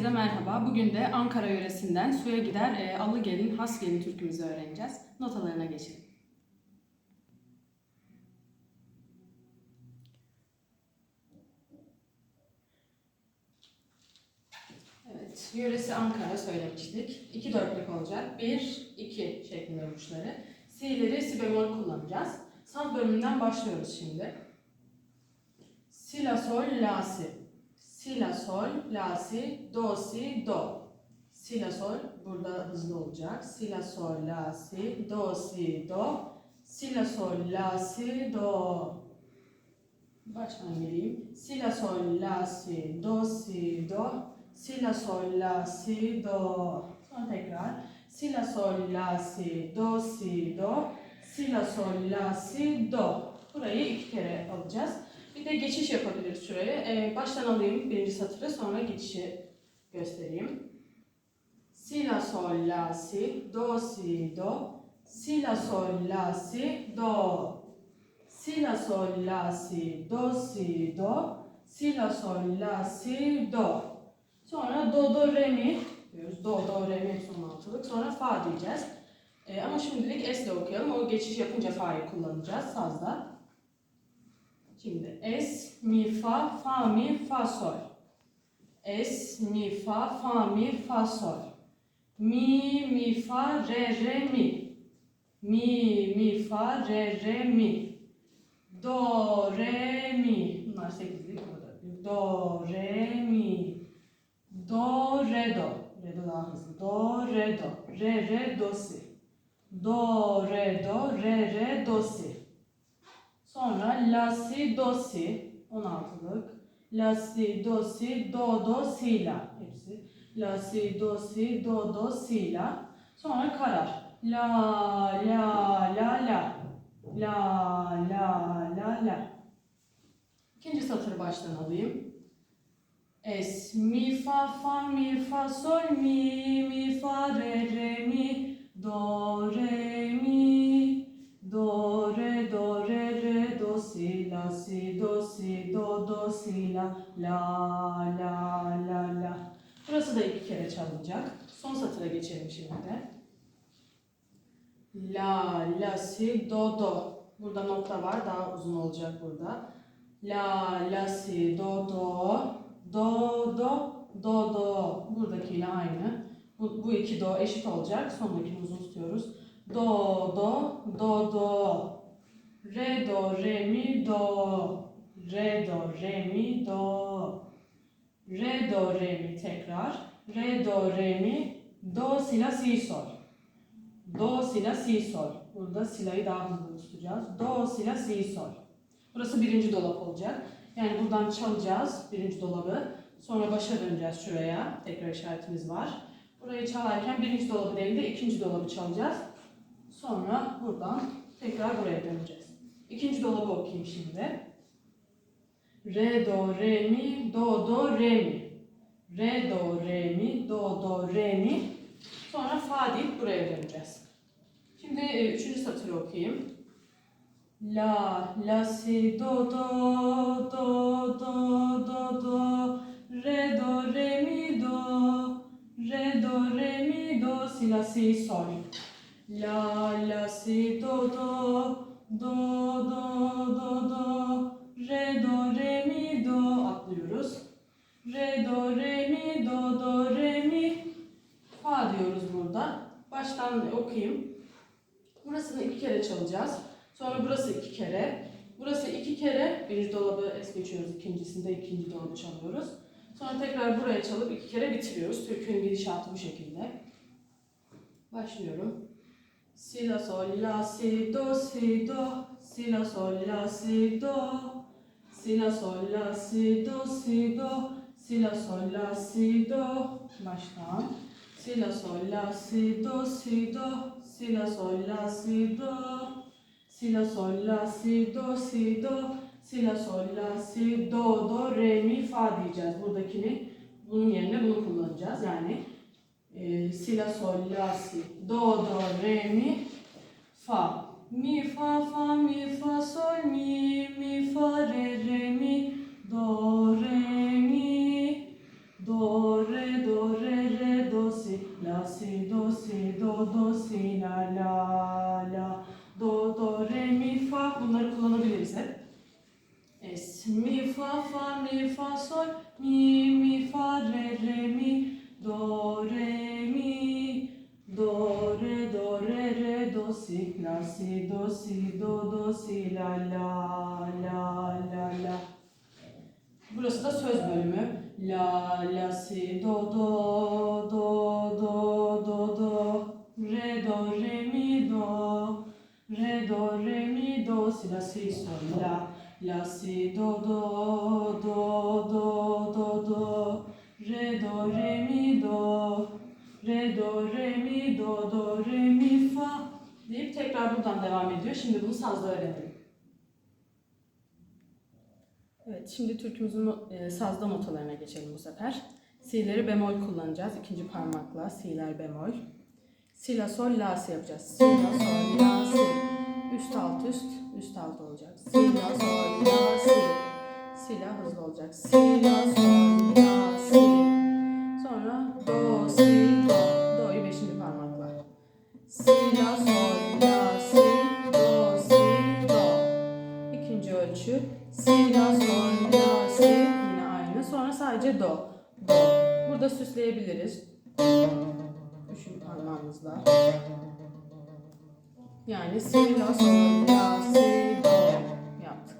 Herkese merhaba. Bugün de Ankara yöresinden suya gider e, Allı Gelin, Has Gelin türkümüzü öğreneceğiz. Notalarına geçelim. Evet, yöresi Ankara söylemiştik. İki dörtlük olacak. Bir, iki şeklinde uçları. Si'leri si bemol kullanacağız. Saz bölümünden başlıyoruz şimdi. Si, la, sol, la, si. Si, la, sol, la, si, do, si, do. Si, la, sol burada hızlı olacak. Si, la, sol, la, si, do, si, do. Si, la, sol, la, si, do. Baştan geleyim. Si, la, sol, la, si, do, si, do. Si, la, sol, la, si, do. Sonra tekrar. Si, la, sol, la, si, do, si, do. Si, la, sol, la, si, do. Burayı iki kere alacağız. Bir de geçiş yapabiliriz şuraya. Ee, baştan alayım birinci satırı sonra geçişi göstereyim. Si, la, sol, la, si, do, si, do. Si, la, sol, la, si, do. Si, la, sol, la, si, do, si, do. Si, la, sol, la, si, do. Sonra do, do, re, mi diyoruz. Do, do, re, mi son altılık. Sonra fa diyeceğiz. Ee, ama şimdilik S okuyalım. O geçiş yapınca fa'yı kullanacağız sazda. Şimdi es, mi, fa, fa, mi, fa, sol. Es, mi, fa, fa, mi, fa, sol. Mi, mi, fa, re, re, mi. Mi, mi, fa, re, re, mi. Do, re, mi. Bunlar sekizlik, bu dörtlük. Do, re, mi. Do, re, do. Re, do daha hızlı. Do, re, do. Re, re, do, si. Do, re, do, re, re, do, si. Sonra la, si, do, si. 16'lık. La, si, do, si, do, do, si, la. Hepsi. La, si, do, si, do, do, si, la. Sonra karar. La, la, la, la. La, la, la, la. İkinci satırı baştan alayım. Es, mi, fa, fa, mi, fa, sol, mi, mi, fa, re, re, mi, do, re, mi, do, la, si, do, si, do, do, si, la, la, la, la, la. Burası da iki kere çalınacak. Son satıra geçelim şimdi de. La, la, si, do, do. Burada nokta var. Daha uzun olacak burada. La, la, si, do, do. Do, do, do, do. Buradakiyle aynı. Bu, bu iki do eşit olacak. Sondakini uzun tutuyoruz. Do, do, do, do. Re, do, re, mi, do. Re, do, re, mi, do. Re, do, re, mi tekrar. Re, do, re, mi. Do, si, la, si, sol. Do, si, la, si, sol. Burada silayı daha hızlı tutacağız. Do, si, la, si, sol. Burası birinci dolap olacak. Yani buradan çalacağız birinci dolabı. Sonra başa döneceğiz şuraya. Tekrar işaretimiz var. Burayı çalarken birinci dolabı değil de ikinci dolabı çalacağız. Sonra buradan tekrar buraya döneceğiz. Dolabı okuyayım şimdi. Re, do, re, mi, do, do, re, mi. Re, do, re, mi, do, do, re, mi. Sonra fa deyip buraya döneceğiz. Şimdi e, üçüncü satırı okuyayım. La, la, si, do, do, do, do, do, do, re, do, re, mi, do, re, do, re, mi, do, si, la, si, sol. La, la, si, do, do, Baştan okuyayım. Burasını iki kere çalacağız. Sonra burası iki kere. Burası iki kere. Birinci dolabı es geçiyoruz. ikincisinde ikinci dolabı çalıyoruz. Sonra tekrar buraya çalıp iki kere bitiriyoruz. Türkünün gidişatı bu şekilde. Başlıyorum. Si la sol la si do si do si la sol la si do si la sol la si do si do si la sol la si do baştan si la sol la si do si do. Si la sol la si do. Si la sol la si do si do. Si la sol la si do do re mi fa diyeceğiz buradakini. Bunun yerine bunu kullanacağız. Yani e, si la sol la si do do re mi fa. Mi fa fa mi fa sol mi mi fa re re mi do re fa, fa, mi, fa, sol, mi, mi, fa, re, re, mi, do, re, mi, do, re, do, re, re, do, si, la, si, do, si, do, do, si, la, la, la, la, la. Burası da söz bölümü. La, la, si, do, do, do, do, do, do, re, do, re, mi, do, re, do, re, mi, do, si, la, si, sol, la, la, si, do, do, do, do, do, do, re, do, re, mi, do, re, do, re, mi, do, do, re, mi, fa deyip tekrar buradan devam ediyor. Şimdi bunu sazda öğrenelim. Evet, şimdi türkümüzün e, sazda notalarına geçelim bu sefer. Si'leri bemol kullanacağız. İkinci parmakla si'ler bemol. Si, la, sol, la, si yapacağız. Si, la, sol, la, si. Üst, alt, üst, üst, alt olacak. Si, la, sol, la, si. Si, la hızlı olacak. Si, la, sol, la, si. Sonra do, si, do. Do'yu beşinci parmakla. Si, la, sol, la, si. Do, si, do. İkinci ölçü si la sol la si yine aynı. Sonra sadece do. Do. Burada süsleyebiliriz. Üçüncü parmağımızla. Yani si la sol la si do yaptık.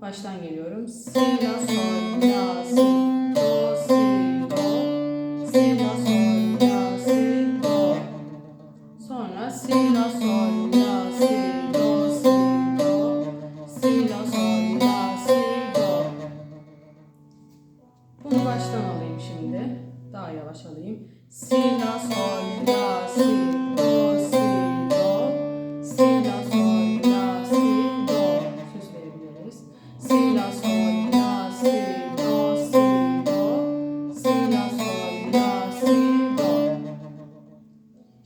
Baştan geliyorum. Si la sol la si do si do. Si la sol la si do. Sonra si la sol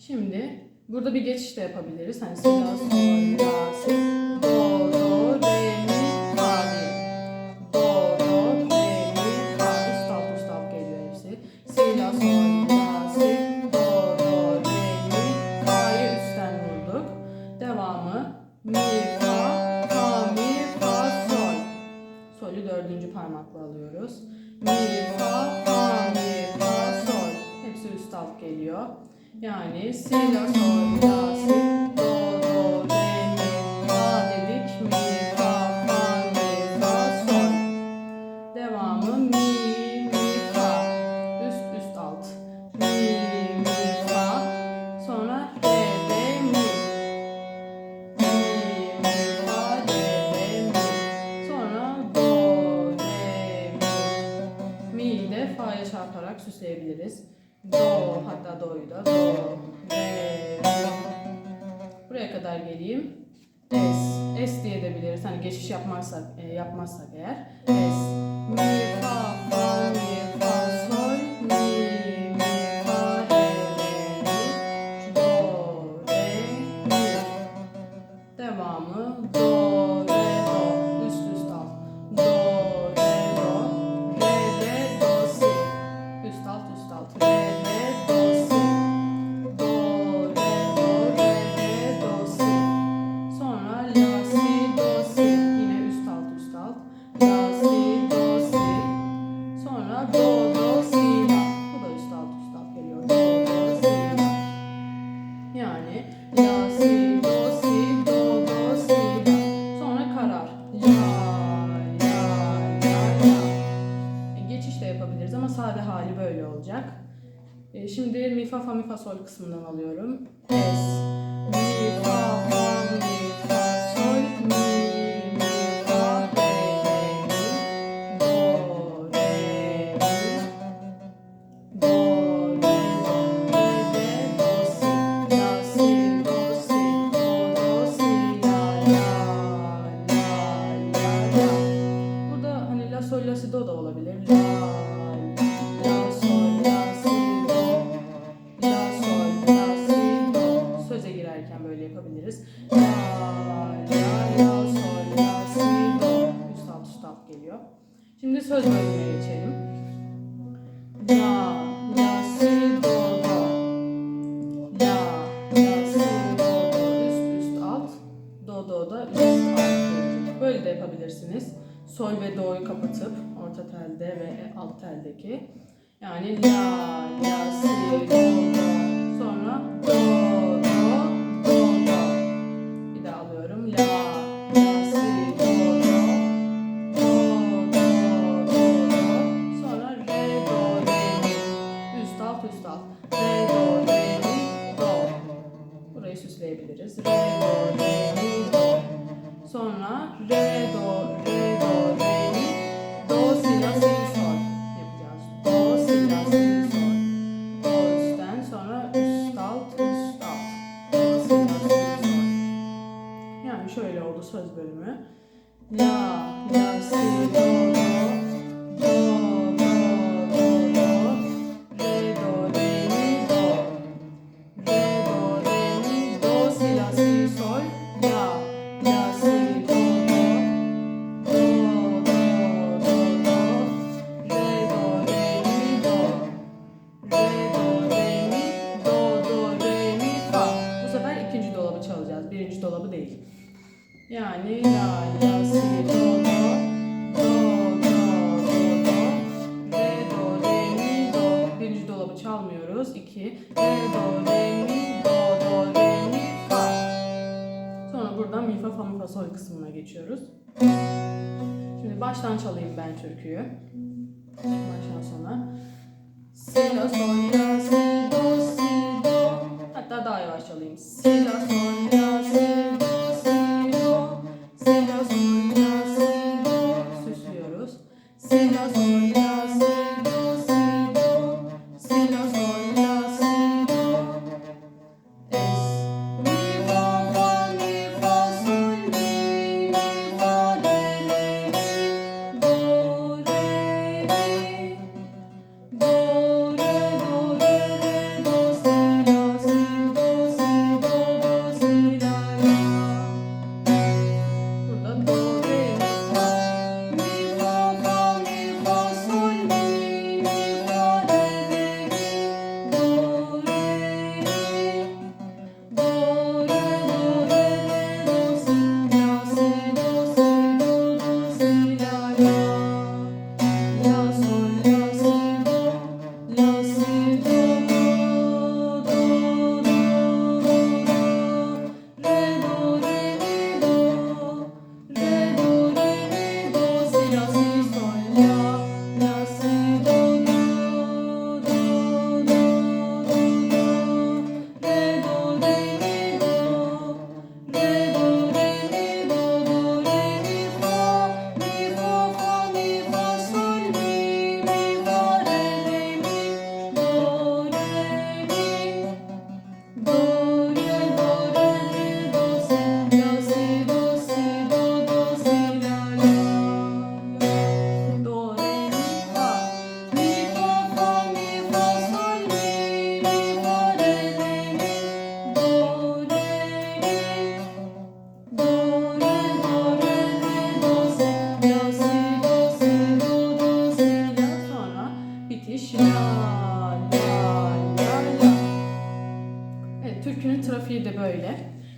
Şimdi burada bir geçiş de yapabiliriz. Hani si la sol la Yani si la sol la si do'yu da do re. Buraya kadar geleyim. Es. Es diye de biliriz. Hani geçiş yapmazsak, e, yapmazsak eğer. Es. Mi, E, Şimdi mi fa fa mi fa sol kısmından alıyorum. Es, mi fa fa mi bendeki. Yani la, la, si, do. blessing. geçiyoruz. Şimdi baştan çalayım ben türküyü. Baştan sona. Si, la, sol, la, si, do, si, do. Hatta daha yavaş çalayım. Si, la, sol,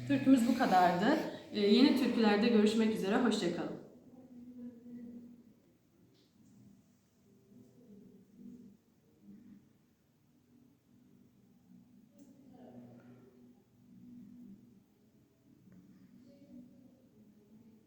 Türkümüz bu kadardı. Ee, yeni türkülerde görüşmek üzere. Hoşçakalın.